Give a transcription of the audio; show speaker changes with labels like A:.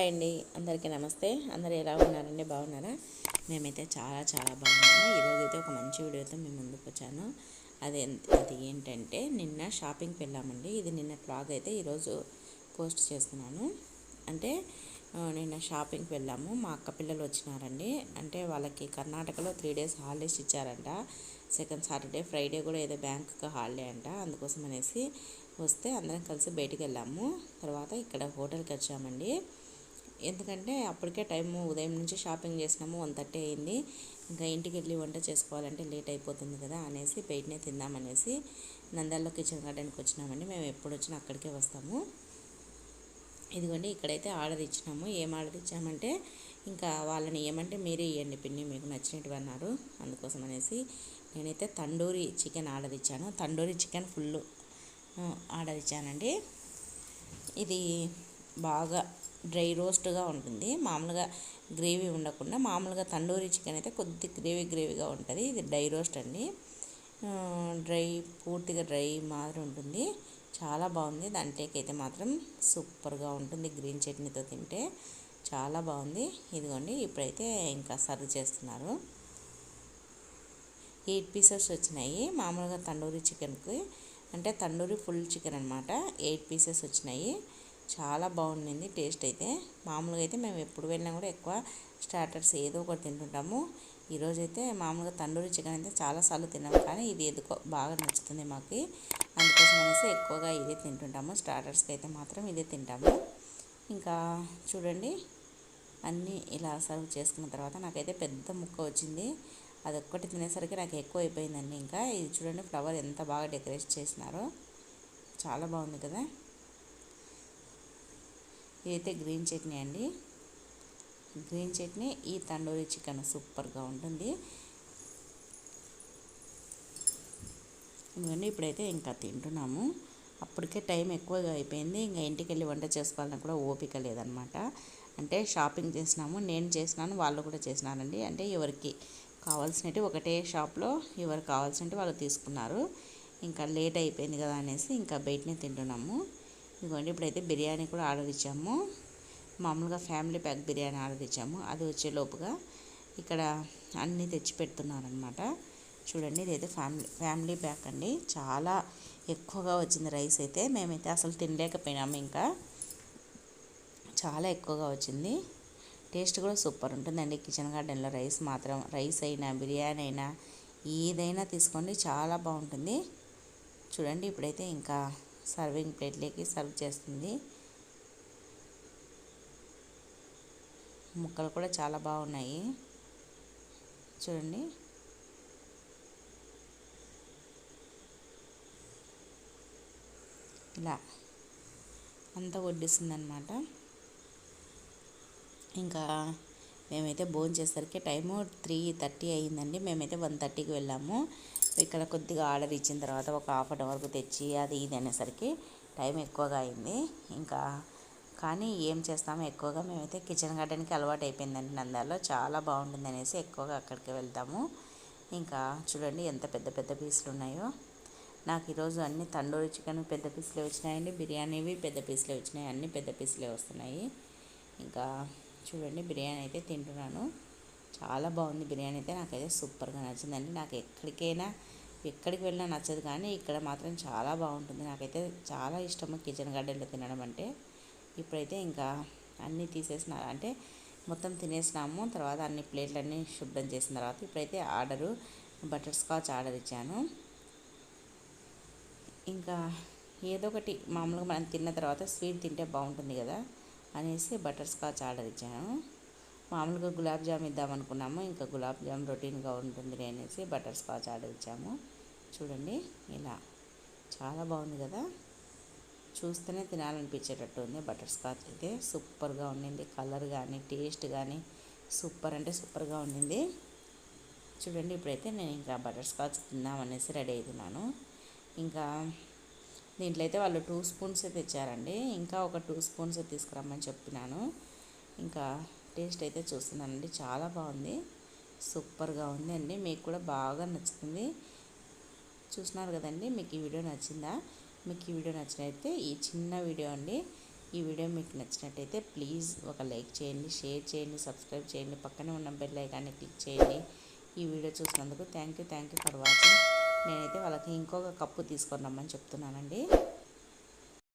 A: Hi అండి. అందరికీ నమస్తే. అందరు ఎలా ఉన్నారండి? బాగున్నారా? మేమైతే చాలా చాలా బాగున్నాము. ఈరోజు అయితే ఒక మంచి వీడియోతో మేము ముందుకు వచ్చాను. అది అది ఏంటంటే నిన్న షాపింగ్కి వెళ్ళామండి. ఇది నిన్న బ్లాగ్ అయితే ఈరోజు పోస్ట్ చేస్తున్నాను. అంటే నిన్న షాపింగ్కి వెళ్ళాము. మా అక్క పిల్లలు వచ్చినారండి. అంటే వాళ్ళకి కర్ణాటకలో త్రీ డేస్ హాలిడేస్ ఇచ్చారంట. సెకండ్ సాటర్డే ఫ్రైడే కూడా ఏదో బ్యాంకుకి హాలిడే అంట. అందుకోసం అనేసి వస్తే అందరం కలిసి బయటికి వెళ్ళాము. తర్వాత ఇక్కడ హోటల్కి వచ్చామండి. ఎందుకంటే అప్పటికే టైము ఉదయం నుంచి షాపింగ్ చేసినాము వన్ థర్టీ అయింది. ఇంకా ఇంటికి వెళ్ళి వంట చేసుకోవాలంటే లేట్ అయిపోతుంది కదా అనేసి బయటనే తిందామనేసి నంద్యాలలో కిచెన్ గార్డెన్కి వచ్చినామండి. మేము ఎప్పుడు వచ్చినా అక్కడికే వస్తాము. ఇదిగోండి ఇక్కడైతే ఆర్డర్ ఇచ్చినాము. ఏం ఆర్డర్ ఇచ్చామంటే ఇంకా వాళ్ళని ఏమంటే మీరే ఇవ్వండి పిన్ని మీకు నచ్చినట్టు అన్నారు. అందుకోసం అనేసి నేనైతే తండూరి చికెన్ ఆర్డర్ ఇచ్చాను. తండూరి చికెన్ ఫుల్ ఆర్డర్ ఇచ్చానండి. ఇది బాగా డ్రై రోస్ట్గా ఉంటుంది. మామూలుగా గ్రేవీ ఉండకుండా మామూలుగా తండూరి చికెన్ అయితే కొద్ది గ్రేవీ గ్రేవీగా ఉంటుంది. ఇది డ్రై రోస్ట్ అండి. డ్రై పూర్తిగా డ్రై మాదిరి ఉంటుంది. చాలా బాగుంది. దాంట్లోకి అయితే మాత్రం సూపర్గా ఉంటుంది. గ్రీన్ చట్నీతో తింటే చాలా బాగుంది. ఇదిగోండి ఇప్పుడైతే ఇంకా సర్వ్ చేస్తున్నారు. ఎయిట్ పీసెస్ వచ్చినాయి. మామూలుగా తండూరి చికెన్కి అంటే తండూరి ఫుల్ చికెన్ అనమాట ఎయిట్ పీసెస్ వచ్చినాయి. చాలా బాగుండింది టేస్ట్ అయితే. మామూలుగా అయితే మేము ఎప్పుడు వెళ్ళినా కూడా ఎక్కువ స్టార్టర్స్ ఏదో ఒకటి తింటుంటాము. ఈరోజైతే మామూలుగా తండూరి చికెన్ అయితే చాలాసార్లు తిన్నాము కానీ ఇది ఎందుకో బాగా నచ్చుతుంది మాకు. అందుకోసం అనేసి ఎక్కువగా ఇదే తింటుంటాము. స్టార్టర్స్కి అయితే మాత్రం ఇదే తింటాము. ఇంకా చూడండి అన్నీ ఇలా సర్వ్ చేసుకున్న తర్వాత నాకైతే పెద్ద ముక్క వచ్చింది. అదొక్కటి తినేసరికి నాకు ఎక్కువ అయిపోయిందండి ఇంకా. ఇది చూడండి ఫ్లవర్ ఎంత బాగా డెకరేట్ చేసినారో. చాలా బాగుంది కదా. ఇదైతే గ్రీన్ చట్నీ అండి. గ్రీన్ చట్నీ ఈ తండూరి చికెన్ సూపర్గా ఉంటుంది. ఎందుకంటే ఇప్పుడైతే ఇంకా తింటున్నాము. అప్పటికే టైం ఎక్కువగా అయిపోయింది. ఇంకా ఇంటికి వెళ్ళి వంట చేసుకోవాలని కూడా ఓపిక లేదనమాట. అంటే షాపింగ్ చేసినాము నేను చేసినాను వాళ్ళు కూడా చేసినారండి. అంటే ఎవరికి కావాల్సినవి ఒకటే షాప్లో ఎవరు కావాల్సినవి వాళ్ళు తీసుకున్నారు. ఇంకా లేట్ అయిపోయింది కదా అనేసి ఇంకా బయటనే తింటున్నాము. ఇదిగోండి ఇప్పుడైతే బిర్యానీ కూడా ఆర్డర్ ఇచ్చాము. మామూలుగా ఫ్యామిలీ ప్యాక్ బిర్యానీ ఆర్డర్ ఇచ్చాము. అది వచ్చేలోపుగా ఇక్కడ అన్నీ తెచ్చి పెడుతున్నారనమాట చూడండి ఇదైతే ఫ్యామిలీ ఫ్యామిలీ ప్యాక్ అండి. చాలా ఎక్కువగా వచ్చింది రైస్ అయితే. మేమైతే అసలు తినలేకపోయినాము ఇంకా. చాలా ఎక్కువగా వచ్చింది. టేస్ట్ కూడా సూపర్ ఉంటుందండి. కిచెన్ గార్డెన్లో రైస్ మాత్రం రైస్ అయినా బిర్యానీ అయినా ఏదైనా తీసుకోండి చాలా బాగుంటుంది. చూడండి ఇప్పుడైతే ఇంకా సర్వింగ్ ప్లేట్లోకి సర్వ్ చేస్తుంది. ముక్కలు కూడా చాలా బాగున్నాయి. చూడండి. ఇలా అంతా వడ్డిస్తుందన్నమాట ఇంకా మేమైతే భోజనం చేసరికి టైము త్రీ థర్టీ అయ్యిందండి మేమైతే వన్ థర్టీకి వెళ్ళాము. ఇక్కడ కొద్దిగా ఆర్డర్ ఇచ్చిన తర్వాత ఒక హాఫ్ అన్ వరకు తెచ్చి అది ఇది అనేసరికి టైం ఎక్కువగా అయింది. ఇంకా కానీ ఏం చేస్తాము ఎక్కువగా మేమైతే కిచెన్ గార్డెన్కి అలవాటు అయిపోయిందండి నంద్యాలలో చాలా బాగుంటుంది అనేసి ఎక్కువగా అక్కడికి వెళ్తాము. ఇంకా చూడండి ఎంత పెద్ద పెద్ద పీసులు ఉన్నాయో. నాకు ఈరోజు అన్ని తండూరి చికెన్ పెద్ద పీసులే వచ్చినాయండి. బిర్యానీవి పెద్ద పీసులే వచ్చినాయి. అన్ని పెద్ద పీసులే వస్తున్నాయి. ఇంకా చూడండి బిర్యానీ అయితే తింటున్నాను. చాలా బాగుంది బిర్యానీ అయితే. నాకైతే సూపర్గా నచ్చిందండి. నాకు ఎక్కడికైనా ఎక్కడికి వెళ్ళినా నచ్చదు కానీ ఇక్కడ మాత్రం చాలా బాగుంటుంది. నాకైతే చాలా ఇష్టము కిచెన్ గార్డెన్లో తినడం అంటే. ఇప్పుడైతే ఇంకా అన్నీ తీసేసిన అంటే మొత్తం తినేసినాము. తర్వాత అన్ని ప్లేట్లన్నీ శుభ్రం చేసిన తర్వాత ఇప్పుడైతే ఆర్డరు బటర్ స్కాచ్ ఆర్డర్ ఇచ్చాను. ఇంకా ఏదో ఒకటి మామూలుగా మనం తిన్న తర్వాత స్వీట్ తింటే బాగుంటుంది కదా అనేసి బటర్ స్కాచ్ ఆర్డర్ ఇచ్చాను. మామూలుగా గులాబ్ జామ్ ఇద్దాం అనుకున్నాము. ఇంకా గులాబ్ జామ్ రొటీన్గా ఉంటుంది అనేసి బటర్ స్కాచ్ ఆర్డర్ ఇచ్చాము. చూడండి ఇలా చాలా బాగుంది కదా. చూస్తేనే తినాలనిపించేటట్టు ఉంది బటర్ స్కాచ్ అయితే. సూపర్గా ఉండింది. కలర్ కానీ టేస్ట్ కానీ సూపర్ అంటే సూపర్గా ఉండింది. చూడండి ఇప్పుడైతే నేను ఇంకా బటర్ స్కాచ్ తిందామనేసి రెడీ అవుతున్నాను ఇంకా దీంట్లో అయితే వాళ్ళు టూ స్పూన్స్ తెచ్చారండి. ఇంకా ఒక టూ స్పూన్స్ తీసుకురమ్మని చెప్పినాను. ఇంకా టేస్ట్ అయితే చూస్తున్నానండి. చాలా బాగుంది. సూపర్గా ఉంది అండి మీకు కూడా బాగా నచ్చుతుంది. చూస్తున్నారు కదండి మీకు ఈ వీడియో నచ్చిందా? మీకు ఈ వీడియో నచ్చినట్టయితే ఈ చిన్న వీడియో అండి. ఈ వీడియో మీకు నచ్చినట్టయితే ప్లీజ్ ఒక లైక్ చేయండి షేర్ చేయండి సబ్స్క్రైబ్ చేయండి. పక్కనే ఉన్న బెల్ ఐకాన్ని క్లిక్ చేయండి. ఈ వీడియో చూసినందుకు thank you thank you for watching. నేనైతే వాళ్ళకి ఇంకొక కప్పు తీసుకొని రమ్మని చెప్తున్నానండి.